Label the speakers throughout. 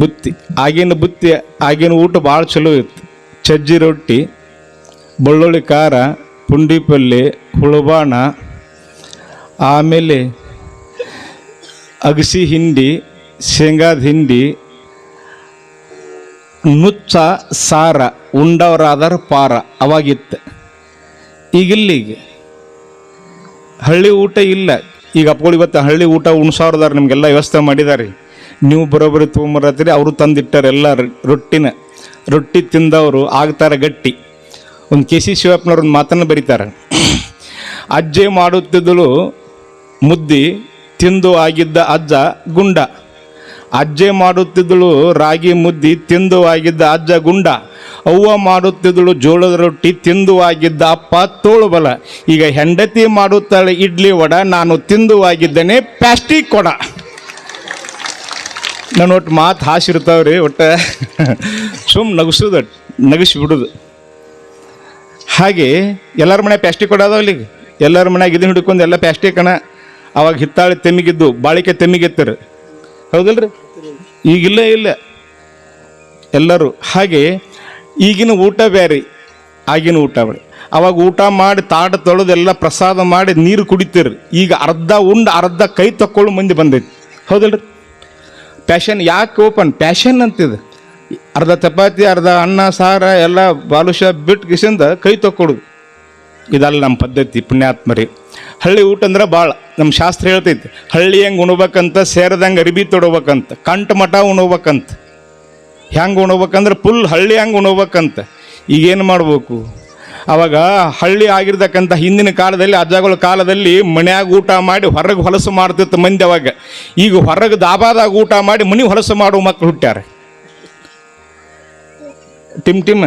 Speaker 1: ಬುತ್ತಿ, ಆಗಿನ ಬುತ್ತಿ, ಆಗಿನ ಊಟ ಭಾಳ ಚಲೋ ಇತ್ತು. ಸಜ್ಜಿ ರೊಟ್ಟಿ, ಬೆಳ್ಳುಳ್ಳಿ ಖಾರ, ಪುಂಡಿ ಪಲ್ಯ ಹುಳುಬಾಣ, ಆಮೇಲೆ ಅಗಸಿ ಹಿಂಡಿ, ಶೇಂಗಾದ ಹಿಂಡಿ, ನುಚ್ಚ, ಸಾರ, ಉಂಡವರಾದರ ಪಾರ ಅವಾಗಿತ್ತು. ಈಗಿಲ್ಲ ಈಗ ಹಳ್ಳಿ ಊಟ ಇಲ್ಲ. ಈಗ ಅಪ್ಪಗಳು ಇವತ್ತು ಹಳ್ಳಿ ಊಟ ಉಣ್ಸೋರ್ದಾರೆ, ನಿಮಗೆಲ್ಲ ವ್ಯವಸ್ಥೆ ಮಾಡಿದ್ದಾರೆ ನೀವು ಬರೋಬ್ಬರಿ ತೊಗೊಂಬರತ್ತೀರಿ. ಅವರು ತಂದಿಟ್ಟಾರೆ ಎಲ್ಲ ರೊಟ್ಟಿನ. ರೊಟ್ಟಿ ತಿಂದವರು ಆಗ್ತಾರೆ ಗಟ್ಟಿ. ಒಂದು ಕೆ ಸಿ ಶಿವಪ್ಪನವ್ರ ಒಂದು ಮಾತನ್ನು ಬರೀತಾರೆ. ಅಜ್ಜೆ ಮಾಡುತ್ತಿದ್ದಳು ಮುದ್ದಿ, ತಿಂದು ಆಗಿದ್ದ ಅಜ್ಜ ಗುಂಡ. ಅಜ್ಜೆ ಮಾಡುತ್ತಿದ್ದಳು ರಾಗಿ ಮುದ್ದಿ, ತಿಂದು ಆಗಿದ್ದ ಅಜ್ಜ ಗುಂಡ. ಅವ್ವ ಮಾಡುತ್ತಿದ್ದಳು ಜೋಳದ ರೊಟ್ಟಿ, ತಿಂದು ಆಗಿದ್ದ ಅಪ್ಪ ತೋಳು ಬಲ. ಈಗ ಹೆಂಡತಿ ಮಾಡುತ್ತಾಳೆ ಇಡ್ಲಿ ವಡ, ನಾನು ತಿಂದು ಆಗಿದ್ದೇನೆ ಪ್ಲಾಸ್ಟಿಕ್ ಕೊಡ ನಾನು ಒಟ್ಟು ಮಾತು ಹಾಸಿರ್ತಾವ್ರಿ, ಒಟ್ಟು ಸುಮ್ ನಗಿಸೋದು ನಗಿಸಿ ಬಿಡೋದು. ಹಾಗೆ ಎಲ್ಲರ ಮನೆ ಪ್ಯಾಸ್ಟಿಕ್ ಕೊಡೋದು ಅಲ್ಲಿಗೆ ಎಲ್ಲರ ಮನ್ಯಾಗ ಇದನ್ನ ಹಿಡ್ಕೊಂಡು ಎಲ್ಲ ಪ್ಯಾಸ್ಟಿಕ್ ಅಣ್ಣ ಅವಾಗ ಹಿತ್ತಾಳೆ ತೆಮ್ಮಿಗಿದ್ದು, ಬಾಳಿಕೆ ತೆಮ್ಮಿಗೆತ್ತರು. ಹೌದಲ್ರಿ? ಈಗಿಲ್ಲ ಇಲ್ಲ ಎಲ್ಲರೂ, ಹಾಗೆ ಈಗಿನ ಊಟ ಬೇರೆ ಆಗಿನ ಊಟ ಬೇರೆ ಅವಾಗ ಊಟ ಮಾಡಿ ತಾಟ ತೊಳೆದು ಎಲ್ಲ ಪ್ರಸಾದ ಮಾಡಿ ನೀರು ಕುಡಿತೀರಿ. ಈಗ ಅರ್ಧ ಉಂಡು, ಅರ್ಧ ಕೈ ತಕ್ಕೊಳ್ಳೋ ಮಂದಿ ಬಂದೈತಿ. ಹೌದಲ್ರಿ? ಪ್ಯಾಷನ್ ಯಾಕೆ ಓಪನ್ ಪ್ಯಾಷನ್ ಅಂತಿದೆ. ಅರ್ಧ ಚಪಾತಿ, ಅರ್ಧ ಅನ್ನ, ಸಾರ, ಎಲ್ಲ ಬಾಲುಷ ಬಿಟ್ಟು ಕಿಸಿಂದ ಕೈ ತೊಕ್ಕೊಡು. ಇದಲ್ಲ ನಮ್ಮ ಪದ್ಧತಿ, ಪುಣ್ಯಾತ್ಮರಿ. ಹಳ್ಳಿ ಊಟ ಅಂದ್ರೆ ಭಾಳ ನಮ್ಮ ಶಾಸ್ತ್ರ ಹೇಳ್ತೈತಿ, ಹಳ್ಳಿ ಹೆಂಗೆ ಉಣ್ಬೇಕಂತ ಸೇರದಂಗೆ ಅರಿಬಿ ತೊಡಬೇಕಂತ ಕಂಠ ಮಠ ಉಣ್ಬೇಕಂತ. ಹೆಂಗೆ ಉಣ್ಬೇಕಂದ್ರೆ ಫುಲ್ ಹಳ್ಳಿ ಹೆಂಗೆ ಉಣ್ಬೇಕಂತ. ಈಗೇನು ಮಾಡ್ಬೇಕು? ಅವಾಗ ಹಳ್ಳಿ ಆಗಿರ್ತಕ್ಕಂಥ ಹಿಂದಿನ ಕಾಲದಲ್ಲಿ ಅಜ್ಜಗಳ ಕಾಲದಲ್ಲಿ ಮನ್ಯಾಗ ಊಟ ಮಾಡಿ ಹೊರಗೆ ಹೊಲಸು ಮಾಡ್ತಿತ್ತು ಮಂದಿ ಅವಾಗ. ಈಗ ಹೊರಗೆ ದಾಬಾದಾಗ ಊಟ ಮಾಡಿ ಮನೆ ಹೊಲಸು ಮಾಡುವ ಮಕ್ಕಳು ಹುಟ್ಟ್ಯಾರ. ಟಿಮ್ ಟಿಮ್?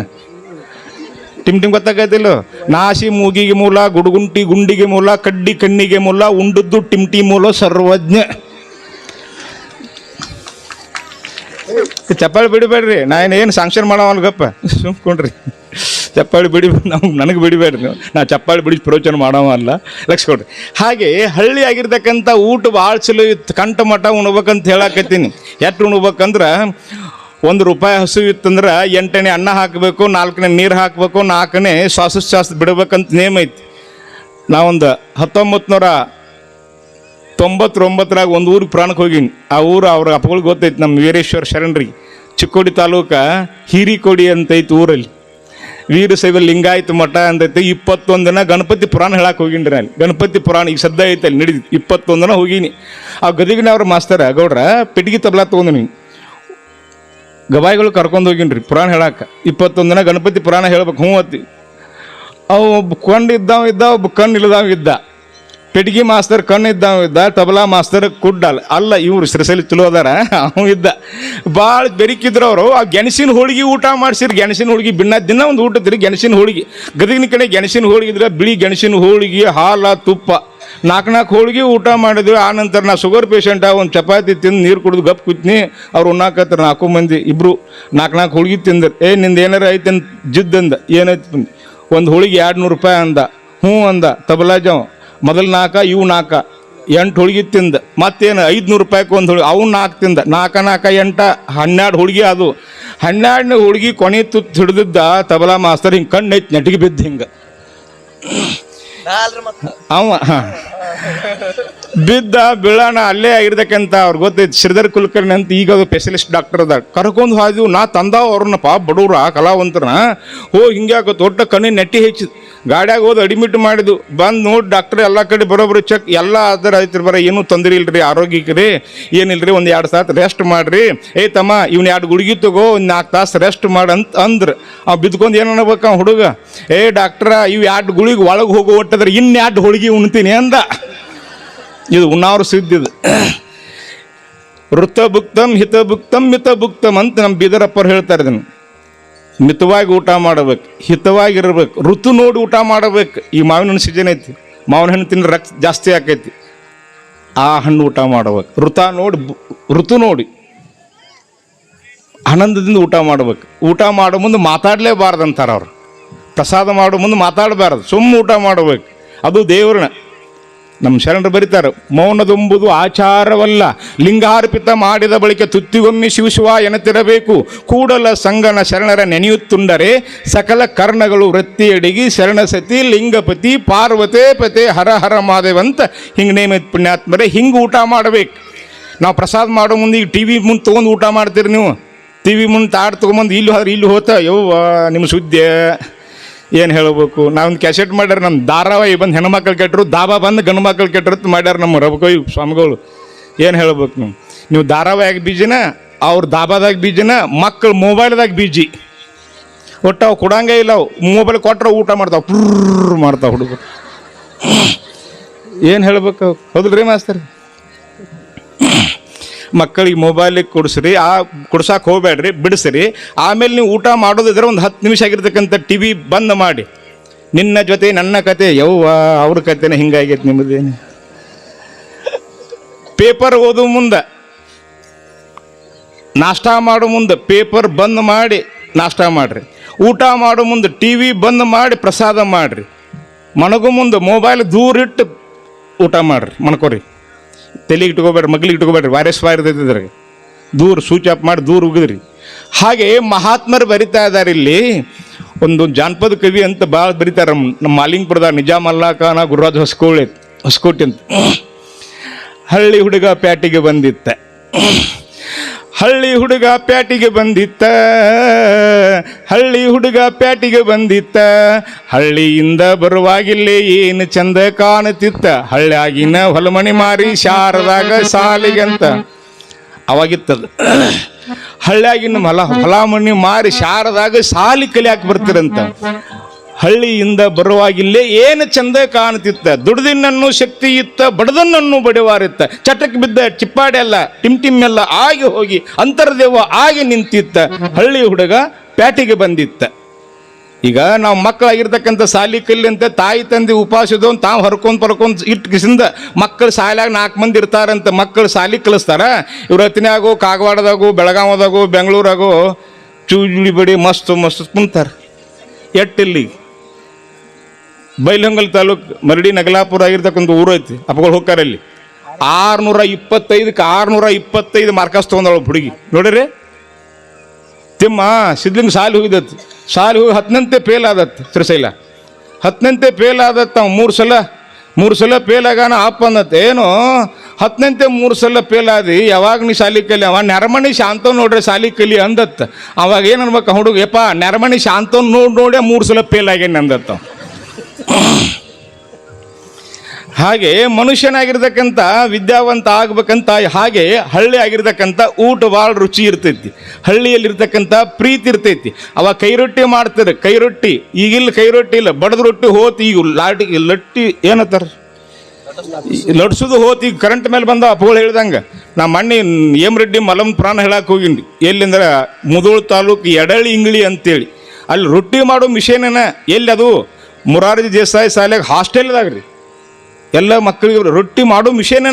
Speaker 1: ಟಿಮ್ ಟಿಮ್ ಗೊತ್ತಾಗೈತಿಲ್ಲ? ನಾಸಿ ಮೂಗಿಗೆ ಮೂಲ, ಗುಡುಗುಂಟಿ ಗುಂಡಿಗೆ ಮೂಲ, ಕಡ್ಡಿ ಕಣ್ಣಿಗೆ ಮೂಲ, ಉಂಡದ್ದು ಟಿಮ್ಟಿ ಮೂಲ ಸರ್ವಜ್ಞ. ಚಪ್ಪಾಳಿ ಬಿಡಬೇಡ್ರಿ ನಾನು ಏನು ಸಾಂಕ್ಷನ್ ಗಪ್ಪ ಸುಮ್ಕೊಂಡ್ರಿ. ಚಪ್ಪಾಳಿ ಬಿಡಿ ನಮ್ಗೆ ನನಗೆ ಬಿಡಿಬೇಡ ನೀವು. ನಾ ಚಪ್ಪಾಳಿ ಬಿಡಿ ಪ್ರವಚನ ಮಾಡೋವ ಅಲ್ಲ. ಲಕ್ಷ ಕೊಡ್ರಿ. ಹಾಗೆ ಹಳ್ಳಿ ಆಗಿರ್ತಕ್ಕಂಥ ಊಟ ಭಾಳ ಚಲೋ ಇತ್ತು. ಕಂಠ ಮಠ ಉಣ್ಬೇಕಂತ ಹೇಳಕತ್ತೀನಿ. ಎಷ್ಟು ಉಣ್ಬೇಕಂದ್ರೆ ಒಂದು ರೂಪಾಯಿ ಹಸು ಇತ್ತಂದ್ರೆ ಎಂಟನೇ ಅನ್ನ ಹಾಕಬೇಕು, ನಾಲ್ಕನೇ ನೀರು ಹಾಕಬೇಕು, ನಾಲ್ಕನೇ ಶ್ವಾಸೋಚ್ಛ್ವಾಸ ಬಿಡಬೇಕಂತ ನೇಮ್ ಐತಿ. ನಾವೊಂದು ಹತ್ತೊಂಬತ್ತು ನೂರ ತೊಂಬತ್ತೊಂಬತ್ತರಾಗ ಒಂದು ಊರಿಗೆ ಪ್ರಾಣಕ್ಕೆ ಹೋಗೀನಿ. ಆ ಊರು ಅವ್ರ ಅಪ್ಪಗಳಿಗೆ ಗೊತ್ತೈತಿ ನಮ್ಮ ವೀರೇಶ್ವರ ಶರಣ್ರಿ. ಚಿಕ್ಕೋಡಿ ತಾಲೂಕ ಹಿರಿಕೋಡಿ ಅಂತೈತಿ ಊರಲ್ಲಿ. ವೀರಶೈವ ಲಿಂಗಾಯತ ಮಠ ಅಂತೈತಿ, ಇಪ್ಪತ್ತೊಂದು ದಿನ ಗಣಪತಿ ಪುರಾಣ ಹೇಳಕ್ಕೆ ಹೋಗಿನ್ರಿ ನಾನು. ಗಣಪತಿ ಪುರಾಣ ಈಗ ಸದ್ದ ಐತೆ ಅಲ್ಲಿ ನಡೀತಿ ಇಪ್ಪತ್ತೊಂದು ಹೋಗಿನಿ ಹೋಗೀನಿ. ಆ ಗದಗಿನ ಅವ್ರ ಮಾಸ್ತರ ಗೌಡ್ರ ಪೆಟ್ಟಿಗೆ ತಬ್ಲಾ ತೊಗೊಂಡು ನೀವು ಗವಾಯಿಗಳು ಕರ್ಕೊಂಡು ಹೋಗಿನ್ರಿ ಪುರಾಣ ಹೇಳಕ್ಕೆ ಇಪ್ಪತ್ತೊಂದು ದಿನ ಗಣಪತಿ ಪುರಾಣ ಹೇಳ್ಬೇಕು, ಹ್ಞೂ ಅತ್ತಿ. ಅವು ಒಬ್ಬ ಕೊಂಡು ಇದ್ದಾವ ಕಣ್ಣು ಇಲ್ಲದಾವ ಇದ್ದ. ಪೆಟ್ಗಿ ಮಾಸ್ತರ್ ಕಣ್ಣು ಇದ್ದಾವ ಇದ್ದ, ತಬಲಾ ಮಾಸ್ತರ್ ಕುಡ್ಡಲ್ಲ ಅಲ್ಲ, ಇವ್ರು ಸಿರಸಲಿ ಚಲೋ ಅದಾರ ಅವ ಇದ್ದ. ಭಾಳ ಬೆರಿಕಿದ್ರು ಅವರು. ಆ ಗೆಣಸಿನ ಹೋಳಿಗೆ ಊಟ ಮಾಡ್ಸಿರಿ, ಗೆಣಸಿನ ಹೋಳಿಗೆ ಬಿನ್ನ ದಿನ ಒಂದು ಊಟ ಗೆಣಸಿನ ಹೋಳಿಗೆ. ಗದಗಿನ ಕಡೆ ಗೆಣಸಿನ ಹೋಳಿಗೆ ಇದ್ರೆ, ಬಿಳಿ ಗೆಣಸಿನ ಹೋಳಿಗೆ, ಹಾಲ, ತುಪ್ಪ. ನಾಲ್ಕು ನಾಲ್ಕು ಹೋಳಿಗೆ ಊಟ ಮಾಡಿದ್ವಿ, ಆ ನಂತರ ನಾ ಶುಗರ್ ಪೇಷಂಟ, ಒಂದು ಚಪಾತಿ ತಿಂದು ನೀರು ಕುಡಿದು ಗಪ್ ಕೂತ್ನಿ, ಅವ್ರು ಉಣ್ಣಾಕತ್ರ ನಾಲ್ಕು ಮಂದಿ ಇಬ್ರು. ನಾಲ್ಕು ನಾಲ್ಕು ಹೋಳಿಗೆ ತಿಂದ್ರು. ಏ, ನಿಂದು ಏನಾರ ಐತೆ ಜಿದ್ದಂದ? ಏನಾಯ್ತು ಒಂದು ಹೋಳಿಗೆ ಎರಡು ನೂರು ರೂಪಾಯಿ ಅಂದ. ಹ್ಞೂ ಅಂದ ತಬಲಾಜವ್ ಮೊದಲು ನಾಲ್ಕ ಇವು ನಾಲ್ಕ ಎಂಟು ಹೋಳಿಗೆ ತಿಂದ. ಮತ್ತೇನು ಐದುನೂರು ರೂಪಾಯಿಗೆ ಒಂದು ಹೋಳಿಗೆ ಅವ್ನು ನಾಲ್ಕು ತಿಂದ. ನಾಲ್ಕ ನಾಲ್ಕ ಎಂಟ ಹನ್ನೆರಡು ಹೋಳಿಗೆ ಅದು. ಹನ್ನೆರಡನೇ ಹುಳಿಗೆ ಕೊನೆ ತುತ್ತು ಹಿಡಿದಿದ್ದ ತಬಲಾ ಮಾಸ್ತರ್ ಹಿಂಗೆ ಕಣ್ಣು ಐತಿ ನೆಟ್ಟಿಗೆ ಬಿದ್ದು ಹಿಂಗೆ. ಅವ ಹಾ. ಬಿದ್ದ ಬೀಳೋಣ ಅಲ್ಲೇ ಆಗಿರ್ತಕ್ಕಂಥ ಅವ್ರು ಗೊತ್ತೈತಿ. ಶ್ರೀಧರ್ ಕುಲಕರ್ಣಿ ಅಂತ ಈಗ ಅದು ಸ್ಪೆಷಲಿಸ್ಟ್ ಡಾಕ್ಟರ್ ಅದ ಕರ್ಕೊಂಡು ಹಾದಿವು ನಾ ತಂದಾವ ಅವ್ರನ್ನಪ್ಪ ಬಡವ್ರ ಕಲಾವಂತರನ್ನ. ಹೋ, ಹಿಂಗ್ಯಾಕ ದೊಡ್ಡ ಕಣ್ಣಿ ನೆಟ್ಟಿ ಹೆಚ್ಚಿದ್ ಗಾಡಿಯಾಗ ಹೋದ್ ಅಡ್ಮಿಟ್ ಮಾಡಿದ್ವು. ಬಂದು ನೋಡಿ ಡಾಕ್ಟರ್ ಎಲ್ಲ ಕಡೆ ಬರೋಬ್ರು ಚೆಕ್ ಎಲ್ಲ ಅದರ ಐತ್ರಿ ಬರ, ಏನೂ ತೊಂದರೆ ಇಲ್ರಿ, ಆರೋಗ್ಯಕ್ಕೆ ರೀ ಏನಿಲ್ರಿ, ಒಂದು ಎರಡು ತಾಸು ರೆಸ್ಟ್ ಮಾಡ್ರಿ. ಏ ತಮ್ಮ, ಇವ್ನ ಎರಡು ಗುಡುಗಿ ತಗೋ, ಒಂದು ನಾಲ್ಕು ತಾಸು ರೆಸ್ಟ್ ಮಾಡಂತ ಅಂದ್ರು. ಅವ್ ಬಿದ್ಕೊಂಡು ಏನು ಅನ್ಬೇಕು ಹುಡುಗ? ಏ ಡಾಕ್ಟ್ರ ಇವು ಎರಡು ಗುಳಿಗೆ ಒಳಗೆ ಹೋಗೋ ಒಟ್ಟದ್ರೆ ಇನ್ನು ಎರಡು ಹುಡುಗಿ ಉಣ್ತೀನಿ ಅಂದ. ಇದು ಉಣ್ಣಾವ್ರು ಸಿದ್ದಿದು ಋತಭುಕ್ತಂ ಹಿತಭುಕ್ತಂ ಮಿತಭುಕ್ತಂ ಅಂತ ನಮ್ಮ ಬೀದರಪ್ಪರು ಹೇಳ್ತಾರೆ ಇದನ್ನು. ಮಿತವಾಗಿ ಊಟ ಮಾಡಬೇಕು, ಹಿತವಾಗಿರ್ಬೇಕು, ಋತು ನೋಡಿ ಊಟ ಮಾಡಬೇಕು. ಈ ಮಾವಿನ ಹಣ್ಣು ಸೀಸನ್ ಐತಿ ಮಾವಿನ ಹಣ್ಣು ತಿನ್ನ ರಕ್ತ ಜಾಸ್ತಿ ಆಕೈತಿ. ಆ ಹಣ್ಣು ಊಟ ಮಾಡಬೇಕು, ಋತ ನೋಡಿ ಋತು ನೋಡಿ. ಆನಂದದಿಂದ ಊಟ ಮಾಡ್ಬೇಕು. ಊಟ ಮಾಡೋ ಮುಂದೆ ಮಾತಾಡಲೇಬಾರ್ದು ಅಂತಾರೆ ಅವರು. ಪ್ರಸಾದ ಮಾಡೋ ಮುಂದೆ ಮಾತಾಡಬಾರ್ದು ಸುಮ್ಮ ಊಟ ಮಾಡಬೇಕು. ಅದು ದೇವ್ರನ್ನ. ನಮ್ಮ ಶರಣರು ಬರೀತಾರೆ, ಮೌನದೊಂಬುದು ಆಚಾರವಲ್ಲ. ಲಿಂಗಾರ್ಪಿತ ಮಾಡಿದ ಬಳಿಕ ತುತ್ತಿಗೊಮ್ಮೆ ಶಿವಶಿವ ಎನತಿರಬೇಕು ಕೂಡಲ ಸಂಗನ ಶರಣರ ನೆನೆಯುತ್ತುಂಡರೆ, ಸಕಲ ಕರ್ಣಗಳು ವೃತ್ತಿಯಡಿಗಿ ಶರಣ ಸತಿ ಲಿಂಗಪತಿ, ಪಾರ್ವತೆ ಪತೆ, ಹರ ಹರ ಮಾದೇವಂತ ಹಿಂಗೆ ನೇಮಿತ ಪುಣ್ಯಾತ್ಮರೇ ಹಿಂಗೆ ಊಟ ಮಾಡಬೇಕು. ನಾವು ಪ್ರಸಾದ ಮಾಡೋ ಮುಂದೆ ಈಗ ಟಿ ವಿ ಮುಂದೆ ತೊಗೊಂಡು ಊಟ ಮಾಡ್ತೀರಿ ನೀವು. ಟಿ ವಿ ಮುಂದೆ ತಾಡ್ ತೊಗೊಂಬಂದು ಇಲ್ಲಿ ಹೋದ್ರೆ ಇಲ್ಲಿ ಹೋತ, ಯವ್ವ, ನಿಮ್ಮ ಸುದ್ದಿ ಏನು ಹೇಳಬೇಕು? ನಾವೊಂದು ಕ್ಯಾಸೆಟ್ ಮಾಡ್ಯಾರ ನಮ್ಮ ಧಾರಾವಾಹಿ ಬಂದು ಹೆಣ್ಮಕ್ಳು ಕೆಟ್ಟರು ದಾಬಾ ಬಂದು ಗಂಡು ಮಕ್ಳು ಕೆಟ್ಟರು ಮಾಡ್ಯಾರ ನಮ್ಮ ರಬಕೋಯ್ ಸ್ವಾಮಿಗಳು. ಏನು ಹೇಳ್ಬೇಕು ನೀವು? ನೀವು ಧಾರಾವಾಹಿಯಾಗಿ ಬೀಜಿನ, ಅವ್ರ ದಾಬಾದಾಗ ಬೀಜಿನ ಮಕ್ಕಳು ಮೊಬೈಲ್ದಾಗ ಬೀಜಿ. ಒಟ್ಟು ಅವು ಕೊಡಂಗೇ ಇಲ್ಲ ಮೊಬೈಲ್ ಕೊಟ್ಟರೆ ಊಟ ಮಾಡ್ತಾವೆ ಪುರ್ರ್ ಮಾಡ್ತಾವೆ ಹುಡುಗರು. ಏನು ಹೇಳ್ಬೇಕು? ಹೌದಲ್ರಿ ಮಾಸ್ತರ್? ಮಕ್ಕಳಿಗೆ ಮೊಬೈಲಿಗೆ ಕೊಡಿಸ್ರಿ, ಆ ಕೊಡ್ಸಕ್ಕೆ ಹೋಗ್ಬೇಡ್ರಿ, ಬಿಡಿಸ್ರಿ. ಆಮೇಲೆ ನೀವು ಊಟ ಮಾಡೋದಿದ್ರೆ ಒಂದು ಹತ್ತು ನಿಮಿಷ ಆಗಿರ್ತಕ್ಕಂಥ ಟಿ ವಿ ಬಂದ್ ಮಾಡಿ. ನಿನ್ನ ಜೊತೆ ನನ್ನ ಕತೆ, ಯವ್ವ ಅವ್ರ ಕತೆನೇ ಹಿಂಗಾಗೈತೆ ನಿಮ್ಮದೇನು ಪೇಪರ್ ಓದು ಮುಂದೆ. ನಾಷ್ಟ ಮಾಡೋ ಮುಂದೆ, ಪೇಪರ್ ಬಂದ್ ಮಾಡಿ ನಾಷ್ಟ ಮಾಡ್ರಿ. ಊಟ ಮಾಡೋ ಮುಂದೆ ಟಿ ವಿ ಬಂದ್ ಮಾಡಿ ಪ್ರಸಾದ ಮಾಡ್ರಿ. ಮನಗು ಮುಂದೆ ಮೊಬೈಲ್ ದೂರಿಟ್ಟು ಊಟ ಮಾಡ್ರಿ ಮನ್ಕೋರಿ ತಲೆಗೆ ಇಟ್ಕೋಬೇಡ್ರಿ, ಮಗ್ಲಿಗೆ ಇಟ್ಕೋಬೇಡ್ರಿ, ವೈರಸ್ ವೈರಸ್ ಇರ್ತೈತೆ ದೂರ ಸ್ವಿಚ್ ಆಫ್ ಮಾಡಿ ದೂರ ಉಗಿದ್ರಿ. ಹಾಗೆ ಮಹಾತ್ಮರು ಬರಿತಾ ಇದ್ದಾರೆ ಇಲ್ಲಿ. ಒಂದು ಜಾನಪದ ಕವಿ ಅಂತ ಭಾಳ ಬರೀತಾರೆ ನಮ್ಮ ನಮ್ಮ ಮಾಲಿಂಗ್ಪುರದ ನಿಜಾಮ್ ಅಲ್ಲಾ ಖಾನ ಗುರುರಾಜ್ ಹೊಸಕೋಳಿ, ಹೊಸಕೋಟಿ ಅಂತ. ಹಳ್ಳಿ ಹುಡುಗ ಪ್ಯಾಟಿಗೆ ಬಂದಿತ್ತ. ಹಳ್ಳಿ ಹುಡುಗ ಪ್ಯಾಟಿಗೆ ಬಂದಿತ್ತ. ಹಳ್ಳಿ ಹುಡುಗ ಪ್ಯಾಟಿಗೆ ಬಂದಿತ್ತ. ಹಳ್ಳಿಯಿಂದ ಬರುವಾಗಿಲ್ಲೇ ಏನು ಚಂದ ಕಾಣುತ್ತಿತ್ತ. ಹಳ್ಳಿಯಾಗಿನ ಹೊಲಮಣಿ ಮಾರಿ ಶಾರದಾಗ ಸಾಲಿಗಂತ. ಅವಾಗಿತ್ತದ. ಹಳ್ಳಿಯಾಗಿನ ಹೊಲ ಹೊಲ ಮಣ್ಣಿ ಮಾರಿ ಶಾರದಾಗ ಸಾಲಿ ಕಲಿಯಾಕ ಬರ್ತಿರಂತ. ಹಳ್ಳಿಯಿಂದ ಬರುವಾಗಿಲ್ಲೇ ಏನು ಚಂದ ಕಾಣುತ್ತಿತ್ತ ದುಡ್ದಿನನ್ನು ಶಕ್ತಿ ಇತ್ತ ಬಡದನ್ನನ್ನು ಬಡಿವಾರಿತ್ತ. ಚಟಕ್ಕೆ ಬಿದ್ದ ಚಿಪ್ಪಾಡೆ ಎಲ್ಲ ಟಿಮ್ ಟಿಮ್ ಎಲ್ಲ ಆಗಿ ಹೋಗಿ ಅಂತರ್ದೇವ ಆಗಿ ನಿಂತಿತ್ತ. ಹಳ್ಳಿ ಹುಡುಗ ಪ್ಯಾಟಿಗೆ ಬಂದಿತ್ತ. ಈಗ ನಾವು ಮಕ್ಕಳಾಗಿರ್ತಕ್ಕಂಥ ಸಾಲಿ ಕಲ್ಲಿ ತಾಯಿ ತಂದೆ ಉಪಾಸದ ತಾವು ಹರ್ಕೊಂಡ್ ಪರ್ಕೊಂಡ್ ಇಟ್ಟು ಕಿಸಿಂದ ಮಕ್ಕಳು ಶಾಲ್ಯಾಗ ನಾಲ್ಕು ಮಂದಿ ಇರ್ತಾರಂತ ಮಕ್ಕಳು ಸಾಲಿ ಕಲಿಸ್ತಾರ? ಇವ್ರ ಹತ್ತಿನಾಗೋ ಕಾಗವಾಡದಾಗು, ಬೆಳಗಾವದಾಗು, ಬೆಂಗಳೂರಾಗೋ ಚೂಜುಳಿ ಬಡಿ ಮಸ್ತ್ ಮಸ್ತ್ ಕುಂತಾರ. ಎಟ್ಟಿಲ್ಲಿ ಬೈಲಹೊಂಗಲ್ ತಾಲೂಕು ಮರಡಿ ನಗಲಾಪುರ ಆಗಿರ್ತಕ್ಕಂಥ ಊರು ಐತಿ, ಅಪ್ಪಗಳು ಹೋಗ್ತಾರೆ ಅಲ್ಲಿ. ಆರ್ನೂರ ಇಪ್ಪತ್ತೈದಕ್ಕೆ ಆರ್ನೂರ ಇಪ್ಪತ್ತೈದು ಮಾರ್ಕಸ್ ತೊಗೊಂಡಳು ಹುಡುಗಿ. ನೋಡಿರಿ. ತಿಮ್ಮ, ಸಿದ್ಲಿಂಗ್ ಸಾಲಿ ಹೋಗಿದತ್ತು ಸಾಲಿ ಹೋಗಿ ಹತ್ತನಂತೆ ಫೇಲ್ ಆದತ್ತು ತ್ರಿಶೈಲ. ಹತ್ತನಂತೆ ಫೇಲ್ ಆದತ್ತು ಅವ ಮೂರು ಸಲ. ಮೂರು ಸಲ ಫೇಲ್ ಆಗಾನ ಅಪ್ಪ ಅನ್ನತ್ತೆ ಏನು? ಹತ್ತನಂತೆ ಮೂರು ಸಲ ಫೇಲ್ ಆದಿ, ಯಾವಾಗ ನೀ ಶಾಲಿ ಕಲಿ? ಅವ, ನೆರಮಣಿ ಶಾಂತವ್ ನೋಡ್ರಿ ಶಾಲಿ ಕಲಿ ಅಂದತ್ತ ಅವಾಗ ಏನು ಅನ್ಬೇಕು ಹುಡುಗ, ಯಪ್ಪ, ನೆರಮಣಿ ಶಾಂತವ್ ನೋಡಿ ನೋಡೇ ಮೂರು ಸಲ ಫೇಲ್ ಆಗ್ಯಾನೆ ಅಂದತ್ತ. ಹಾಗೆ ಮನುಷ್ಯನಾಗಿರ್ತಕ್ಕಂಥ ವಿದ್ಯಾವಂತ ಆಗ್ಬೇಕಂತ ಹಾಗೆ ಹಳ್ಳಿ ಆಗಿರ್ತಕ್ಕಂಥ ಊಟ ಭಾಳ ರುಚಿ ಇರ್ತೈತಿ. ಹಳ್ಳಿಯಲ್ಲಿರ್ತಕ್ಕಂಥ ಪ್ರೀತಿ ಇರ್ತೈತಿ. ಅವ ಕೈ ರೊಟ್ಟಿ ಮಾಡ್ತಾರೆ ಕೈ ರೊಟ್ಟಿ ಈಗಿಲ್ಲ ಕೈ ರೊಟ್ಟಿ ಇಲ್ಲ, ಬಡದ ರೊಟ್ಟಿ ಹೋತ್, ಈಗ ಲಾಟಿ, ಲಟ್ಟಿ ಏನತ್ತಾರ ಲಟ್ಸುದು ಹೋತ್, ಈಗ ಕರೆಂಟ್ ಮೇಲೆ ಬಂದ ಅಪ್ಪಗಳು ಹೇಳ್ದಂಗೆ. ನಾ ಮಣ್ಣಿ ಏಮ್ ರೆಡ್ಡಿ ಮಲಂ ಪ್ರಾಣ ಹೇಳಕ್ಕೆ ಹೋಗಿನಿ ಎಲ್ಲಿಂದ್ರೆ? ಮುದೋಳು ತಾಲೂಕು ಎಡಳಿ ಇಂಗ್ಳಿ ಅಂತೇಳಿ. ಅಲ್ಲಿ ರೊಟ್ಟಿ ಮಾಡೋ ಮಿಷೇನ ಎಲ್ಲಿ ಅದು? ಮುರಾರ್ಜಿ ದೇಸಾಯಿ ಶಾಲೆಗೆ ಹಾಸ್ಟೆಲ್ದಾಗ ರೀ ಎಲ್ಲ ಮಕ್ಕಳಿಗೆ ರೊಟ್ಟಿ ಮಾಡೋ ಮಿಷೇನ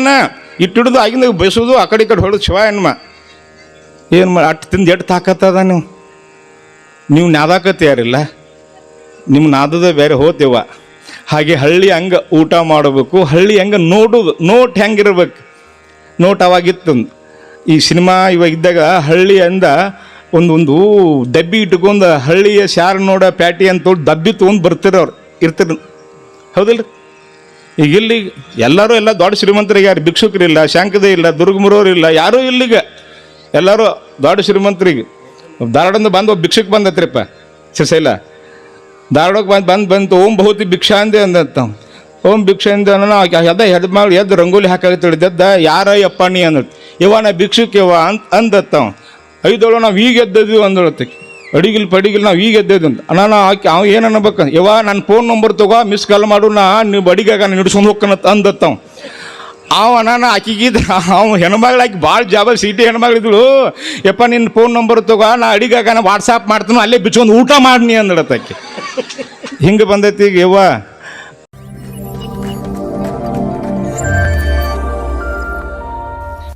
Speaker 1: ಇಟ್ಟಿಡ್ದು, ಆಗಿಂದ ಬಯಸೋದು, ಆ ಕಡೆ ಈ ಕಡೆ ಹೊಡೆದು ಶಿವ ಏನು ಮಾಡಿ ಅಟ್ಟು ತಿಂದು ಎಟ್ಟು ತಾಕತ್ತದ ನೀವು? ನೀವು ನಾದಾಕತ್ತೆ ಯಾರಿಲ್ಲ ನಿಮ್ಮ ನಾದದ ಬೇರೆ ಹೋತೇವ. ಹಾಗೆ ಹಳ್ಳಿ ಹಂಗೆ ಊಟ ಮಾಡಬೇಕು, ಹಳ್ಳಿ ಹಂಗೆ ನೋಡೋದು, ನೋಟ್ ಹೆಂಗಿರ್ಬೇಕು. ನೋಟ್ ಅವಾಗಿತ್ತು ಈ ಸಿನಿಮಾ ಇವಾಗ ಇದ್ದಾಗ ಹಳ್ಳಿ ಅಂದ ಒಂದು ಒಂದು ಡಬ್ಬಿ ಇಟ್ಕೊಂಡು ಹಳ್ಳಿಯ ಶಾರ ನೋಡ ಪ್ಯಾಟಿ ಅಂತ ಡಬ್ಬಿ ತೊಗೊಂಡು ಬರ್ತಿರೋರು. ಇರ್ತಿರ್ ಹೌದಿಲ್ಲ ಈಗ ಇಲ್ಲಿ ಎಲ್ಲರೂ ಎಲ್ಲ ದೊಡ್ಡ ಶ್ರೀಮಂತರಿಗೆ ಯಾರು ಭಿಕ್ಷುಕರಿಲ್ಲ, ಶಾಂಕದೇ ಇಲ್ಲ ದುರ್ಗಮುರೋರು ಇಲ್ಲ, ಯಾರೂ ಇಲ್ಲಿಗ. ಎಲ್ಲರೂ ದೊಡ್ಡ ಶ್ರೀಮಂತರಿಗೆ. ಧಾರವಾಡದಿಂದ ಬಂದು ಒಬ್ಬ ಭಿಕ್ಷುಕ್ ಬಂದತ್ರಿಪ್ಪ, ಸಿರ್ಸೈಲ. ಧಾರವಾಡಕ್ಕೆ ಬಂದು ಬಂದು ಬಂತು, ಓಂ ಬಹುತಿ ಭಿಕ್ಷಾ ಅಂದೆ ಅಂದತ್ತ ಓಂ ಭಿಕ್ಷಾ ಅನ್ನೋ ಎದ್ದ ಎದ್ ಮಾಡಿ ಎದ್ದು ರಂಗೋಲಿ ಹಾಕಾಗತ್ತೇಳಿ ಎದ್ದ ಯಾರ ಯಪ್ಪ ನೀ ಅಂದತ್ ಇವ ನಾ ಭಿಕ್ಷುಕ್ ಇವ ಅಂತ ಅಂದತ್ತವ ಐದೋಳು ನಾವು ಈಗ ಎದ್ದದ್ವಿ ಅಂದಳತ್ತಕ್ಕೆ ಅಡಿಗಿಲ್ ಪಡಿಗಿಲ್ ನಾವು ಈಗ ಎದ್ದದ್ವಿ ನಾನು ಆಕೆ, ಅವ ಏನು ಅನ್ಬೇಕು ಯವ ನನ್ನ ಫೋನ್ ನಂಬರ್ ತಗೋ ಮಿಸ್ ಕಾಲ್ ಮಾಡು, ನಾ ನೀವು ಬಡಿಗಾಗ ನಾನು ಹಿಡ್ಸ್ಕೊಂಡು ಹೋಗ್ಕನ ಅವ. ಅವ ನಾನು ಆಕಿಗಿದ್ದ ಅವ ಹೆಣ್ಮಗಳಾಕಿ ಭಾಳ ಜಾಬ ಸಿಟಿ ಹೆಣ್ಮಗಳಿದ್ಳು ಯಪ್ಪ ನಿನ್ನ ಫೋನ್ ನಂಬರ್ ತಗೋ, ನಾ ಅಡಿಗಾಗ ನಾ ವಾಟ್ಸಾಪ್ ಮಾಡ್ತೀನಿ, ಅಲ್ಲೇ ಬಿಚ್ಕೊಂಡು ಊಟ ಮಾಡ್ನಿ ಅಂದಡತ್ತಾಕಿ ಹಿಂಗೆ ಬಂದೈತಿ ಈಗ, ಯವ್ವ.